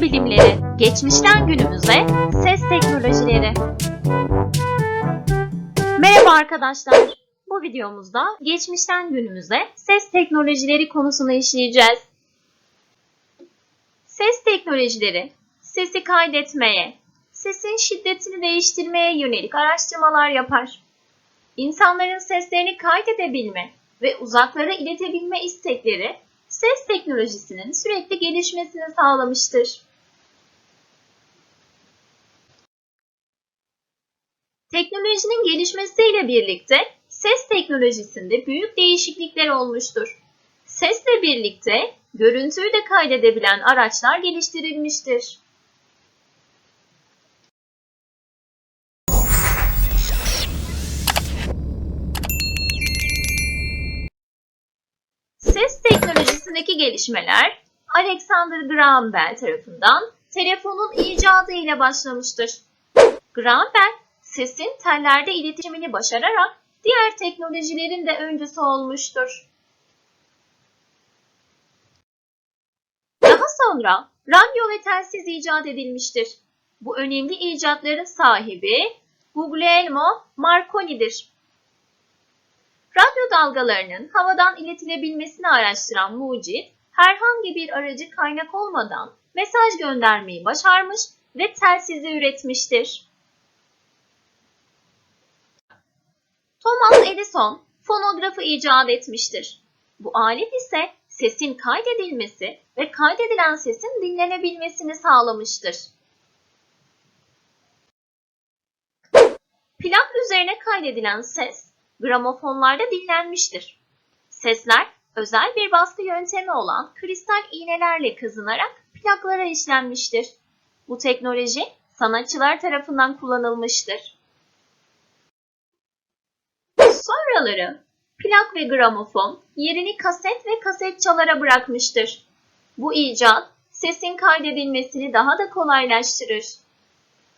Fen bilimleri, geçmişten günümüze, ses teknolojileri. Merhaba arkadaşlar. Bu videomuzda geçmişten günümüze ses teknolojileri konusunu işleyeceğiz. Ses teknolojileri, sesi kaydetmeye, sesin şiddetini değiştirmeye yönelik araştırmalar yapar. İnsanların seslerini kaydedebilme ve uzaklara iletebilme istekleri ses teknolojisinin sürekli gelişmesini sağlamıştır. Teknolojinin gelişmesiyle birlikte ses teknolojisinde büyük değişiklikler olmuştur. Sesle birlikte görüntüyü de kaydedebilen araçlar geliştirilmiştir. Ses teknolojisindeki gelişmeler Alexander Graham Bell tarafından telefonun icadı ile başlamıştır. Graham Bell sesin tellerde iletişimini başararak diğer teknolojilerin de öncüsü olmuştur. Daha sonra radyo ve telsiz icat edilmiştir. Bu önemli icatların sahibi Guglielmo Marconi'dir. Radyo dalgalarının havadan iletilebilmesini araştıran mucit, herhangi bir aracı kaynak olmadan mesaj göndermeyi başarmış ve telsizi üretmiştir. Thomas Edison fonografı icat etmiştir. Bu alet ise sesin kaydedilmesi ve kaydedilen sesin dinlenebilmesini sağlamıştır. Plak üzerine kaydedilen ses gramofonlarda dinlenmiştir. Sesler özel bir baskı yöntemi olan kristal iğnelerle kazınarak plaklara işlenmiştir. Bu teknoloji sanatçılar tarafından kullanılmıştır. Sonraları plak ve gramofon yerini kaset ve kaset çalara bırakmıştır. Bu icat sesin kaydedilmesini daha da kolaylaştırır.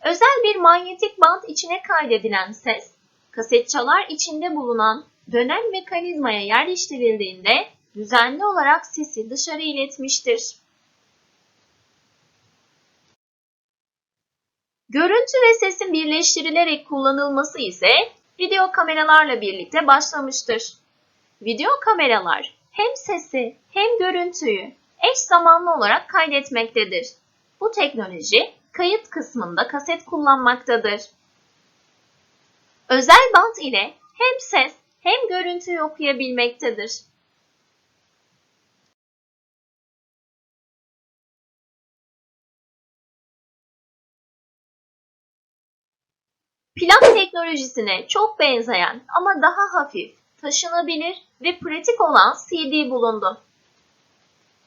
Özel bir manyetik bant içine kaydedilen ses, kaset çalar içinde bulunan dönen mekanizmaya yerleştirildiğinde düzenli olarak sesi dışarı iletmiştir. Görüntü ve sesin birleştirilerek kullanılması ise video kameralarla birlikte başlamıştır. Video kameralar hem sesi hem görüntüyü eş zamanlı olarak kaydetmektedir. Bu teknoloji kayıt kısmında kaset kullanmaktadır. Özel bant ile hem ses hem görüntüyü okuyabilmektedir. Plak teknolojisine çok benzeyen ama daha hafif, taşınabilir ve pratik olan CD bulundu.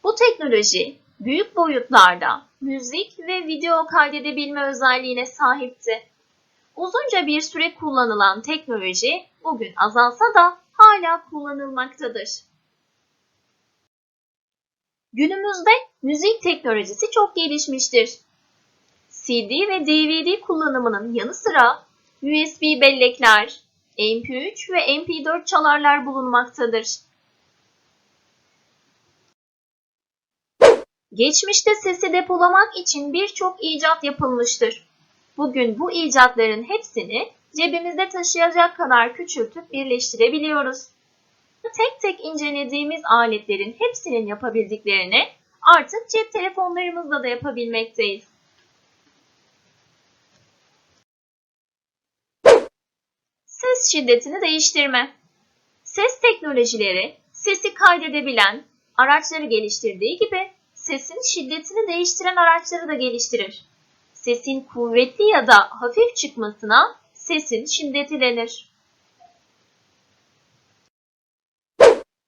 Bu teknoloji büyük boyutlarda müzik ve video kaydedebilme özelliğine sahipti. Uzunca bir süre kullanılan teknoloji bugün azalsa da hala kullanılmaktadır. Günümüzde müzik teknolojisi çok gelişmiştir. CD ve DVD kullanımının yanı sıra USB bellekler, MP3 ve MP4 çalarlar bulunmaktadır. Geçmişte sesi depolamak için birçok icat yapılmıştır. Bugün bu icatların hepsini cebimizde taşıyacak kadar küçültüp birleştirebiliyoruz. Tek tek incelediğimiz aletlerin hepsinin yapabildiklerini artık cep telefonlarımızla da yapabilmekteyiz. Ses şiddetini değiştirme. Ses teknolojileri sesi kaydedebilen araçları geliştirdiği gibi sesin şiddetini değiştiren araçları da geliştirir. Sesin kuvvetli ya da hafif çıkmasına sesin şiddeti denir.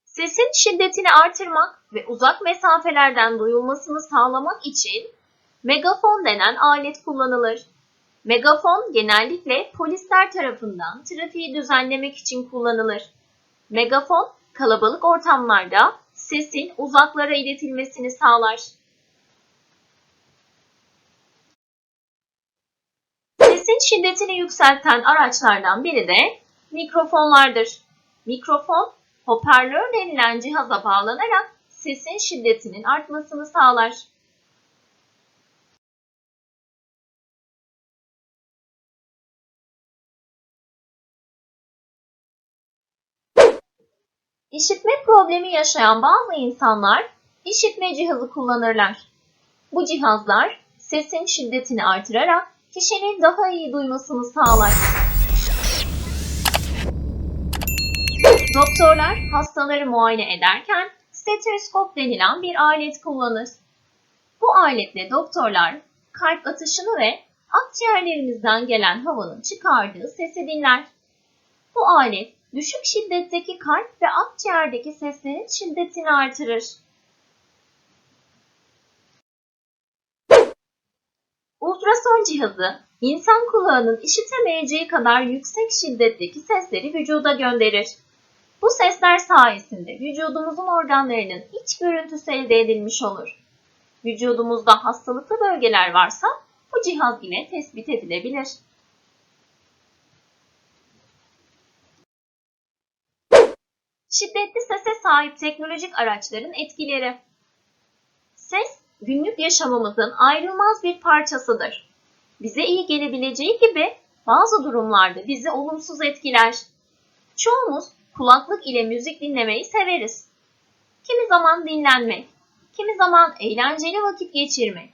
Sesin şiddetini artırmak ve uzak mesafelerden duyulmasını sağlamak için megafon denen alet kullanılır. Megafon genellikle polisler tarafından trafiği düzenlemek için kullanılır. Megafon kalabalık ortamlarda sesin uzaklara iletilmesini sağlar. Sesin şiddetini yükselten araçlardan biri de mikrofonlardır. Mikrofon, hoparlör denilen cihaza bağlanarak sesin şiddetinin artmasını sağlar. İşitme problemi yaşayan bazı insanlar işitme cihazı kullanırlar. Bu cihazlar sesin şiddetini artırarak kişinin daha iyi duymasını sağlar. Doktorlar hastaları muayene ederken stetoskop denilen bir alet kullanır. Bu aletle doktorlar kalp atışını ve akciğerlerimizden gelen havanın çıkardığı sesi dinler. Bu alet düşük şiddetteki kalp ve akciğerdeki seslerin şiddetini artırır. Ultrason cihazı, insan kulağının işitemeyeceği kadar yüksek şiddetteki sesleri vücuda gönderir. Bu sesler sayesinde vücudumuzun organlarının iç görüntüsü elde edilmiş olur. Vücudumuzda hastalıklı bölgeler varsa bu cihaz ile tespit edilebilir. Şiddetli sese sahip teknolojik araçların etkileri. Ses, günlük yaşamımızın ayrılmaz bir parçasıdır. Bize iyi gelebileceği gibi bazı durumlarda bizi olumsuz etkiler. Çoğumuz kulaklık ile müzik dinlemeyi severiz. Kimi zaman dinlenmek, kimi zaman eğlenceli vakit geçirmek,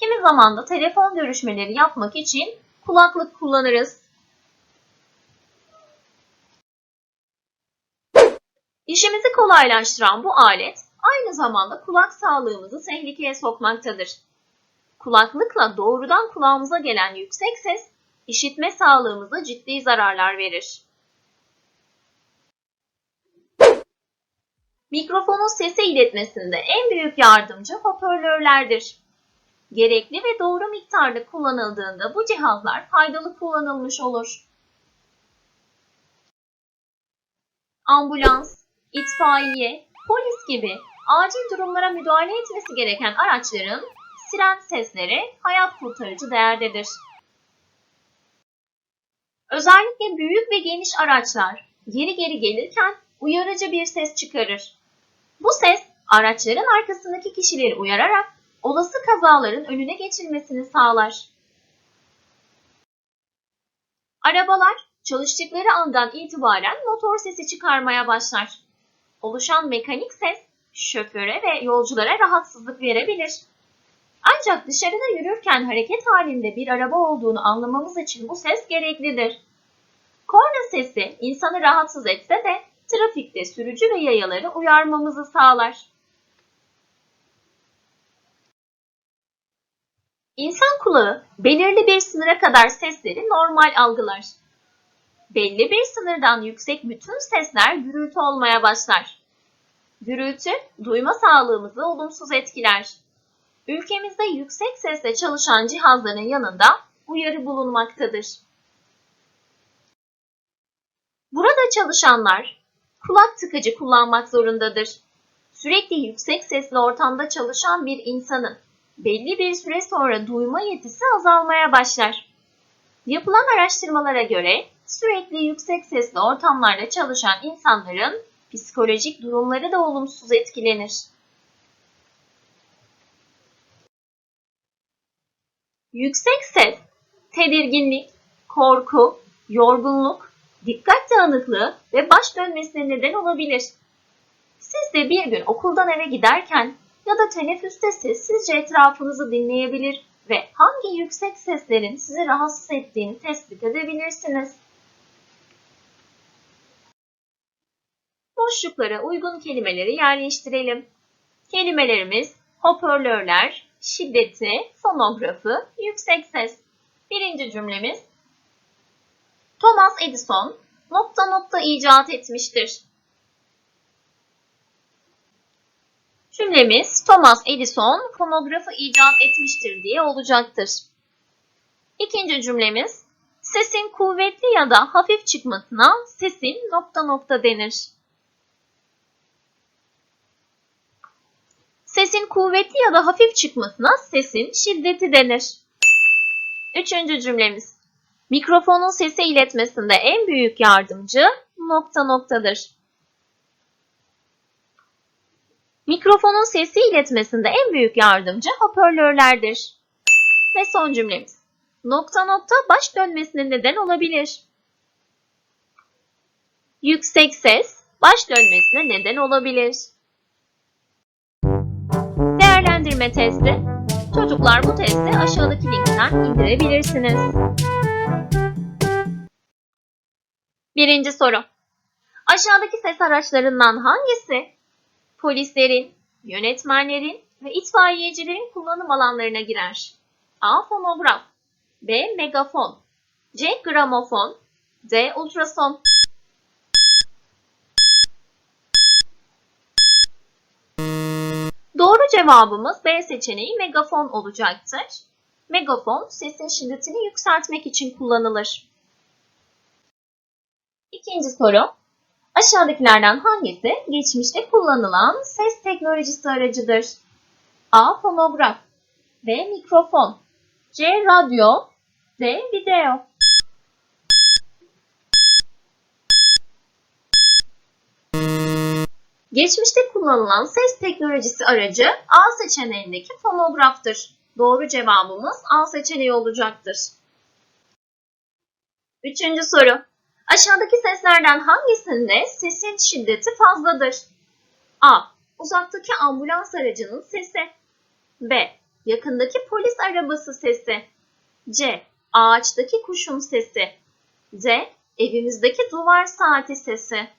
kimi zaman da telefon görüşmeleri yapmak için kulaklık kullanırız. İşimizi kolaylaştıran bu alet aynı zamanda kulak sağlığımızı tehlikeye sokmaktadır. Kulaklıkla doğrudan kulağımıza gelen yüksek ses işitme sağlığımıza ciddi zararlar verir. Mikrofonun sese iletmesinde en büyük yardımcı hoparlörlerdir. Gerekli ve doğru miktarda kullanıldığında bu cihazlar faydalı kullanılmış olur. Ambulans, itfaiye, polis gibi acil durumlara müdahale etmesi gereken araçların siren sesleri hayat kurtarıcı değerdedir. Özellikle büyük ve geniş araçlar geri geri gelirken uyarıcı bir ses çıkarır. Bu ses araçların arkasındaki kişileri uyararak olası kazaların önüne geçilmesini sağlar. Arabalar çalıştıkları andan itibaren motor sesi çıkarmaya başlar. Oluşan mekanik ses şoföre ve yolculara rahatsızlık verebilir. Ancak dışarıda yürürken hareket halinde bir araba olduğunu anlamamız için bu ses gereklidir. Korna sesi insanı rahatsız etse de trafikte sürücü ve yayaları uyarmamızı sağlar. İnsan kulağı belirli bir sınıra kadar sesleri normal algılar. Belli bir sınırdan yüksek bütün sesler gürültü olmaya başlar. Gürültü, duyma sağlığımızı olumsuz etkiler. Ülkemizde yüksek sesle çalışan cihazların yanında uyarı bulunmaktadır. Burada çalışanlar kulak tıkacı kullanmak zorundadır. Sürekli yüksek sesli ortamda çalışan bir insanın belli bir süre sonra duyma yetisi azalmaya başlar. Yapılan araştırmalara göre sürekli yüksek sesli ortamlarda çalışan insanların psikolojik durumları da olumsuz etkilenir. Yüksek ses, tedirginlik, korku, yorgunluk, dikkat dağınıklığı ve baş dönmesine neden olabilir. Siz de bir gün okuldan eve giderken ya da teneffüste sessizce etrafınızı dinleyebilir ve hangi yüksek seslerin sizi rahatsız ettiğini tespit edebilirsiniz. Boşluklara uygun kelimeleri yerleştirelim. Kelimelerimiz hoparlörler, şiddeti, fonografı, yüksek ses. Birinci cümlemiz Thomas Edison nokta nokta icat etmiştir. Cümlemiz Thomas Edison fonografı icat etmiştir diye olacaktır. İkinci cümlemiz sesin kuvvetli ya da hafif çıkmasına sesin nokta nokta denir. Sesin kuvvetli ya da hafif çıkmasına sesin şiddeti denir. Üçüncü cümlemiz Mikrofonun sesi iletmesinde en büyük yardımcı nokta noktadır. Mikrofonun sesi iletmesinde en büyük yardımcı hoparlörlerdir. Ve son cümlemiz. Nokta nokta baş dönmesine neden olabilir. Yüksek ses baş dönmesine neden olabilir. Değerlendirme testi. Çocuklar bu testi aşağıdaki linkten indirebilirsiniz. Birinci soru. Aşağıdaki ses araçlarından hangisi polislerin, yönetmenlerin ve itfaiyecilerin kullanım alanlarına girer? A. Fonograf B. Megafon C. Gramofon D. Ultrason Doğru cevabımız B seçeneği megafon olacaktır. Megafon sesin şiddetini yükseltmek için kullanılır. İkinci soru. Aşağıdakilerden hangisi geçmişte kullanılan ses teknolojisi aracıdır? A. Fonograf B. Mikrofon C. Radyo D. Video Geçmişte kullanılan ses teknolojisi aracı A seçeneğindeki fonograftır. Doğru cevabımız A seçeneği olacaktır. Üçüncü soru. Aşağıdaki seslerden hangisinde sesin şiddeti fazladır? A. Uzaktaki ambulans aracının sesi. B. Yakındaki polis arabası sesi. C. Ağaçtaki kuşun sesi. D. Evimizdeki duvar saati sesi.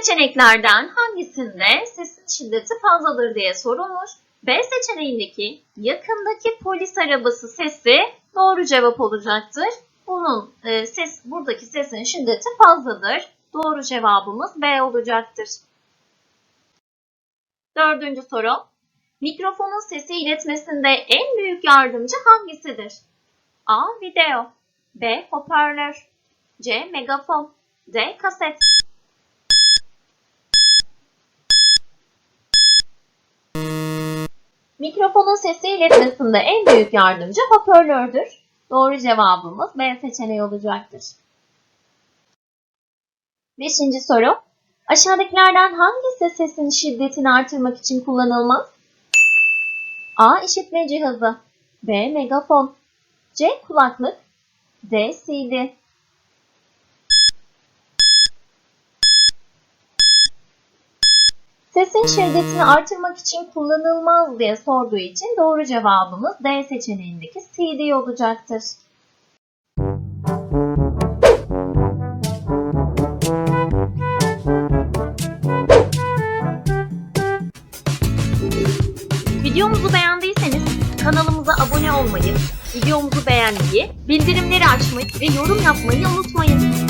Seçeneklerden hangisinde sesin şiddeti fazladır diye sorulmuş. B seçeneğindeki yakındaki polis arabası sesi doğru cevap olacaktır. Bunun e, ses buradaki sesin şiddeti fazladır. Doğru cevabımız B olacaktır. Dördüncü soru. Mikrofonun sesi iletmesinde en büyük yardımcı hangisidir? A. Video B. Hoparlör C. Megafon D. Kaset Mikrofonun sesi iletmesinde en büyük yardımcı hoparlördür. Doğru cevabımız B seçeneği olacaktır. Beşinci soru. Aşağıdakilerden hangisi sesin şiddetini artırmak için kullanılmaz? A. İşitme cihazı B. Megafon C. Kulaklık D. CD Sesin şiddetini artırmak için kullanılmaz diye sorduğu için doğru cevabımız D seçeneğindeki CD olacaktır. Videomuzu beğendiyseniz kanalımıza abone olmayı, videomuzu beğenmeyi, bildirimleri açmayı ve yorum yapmayı unutmayın.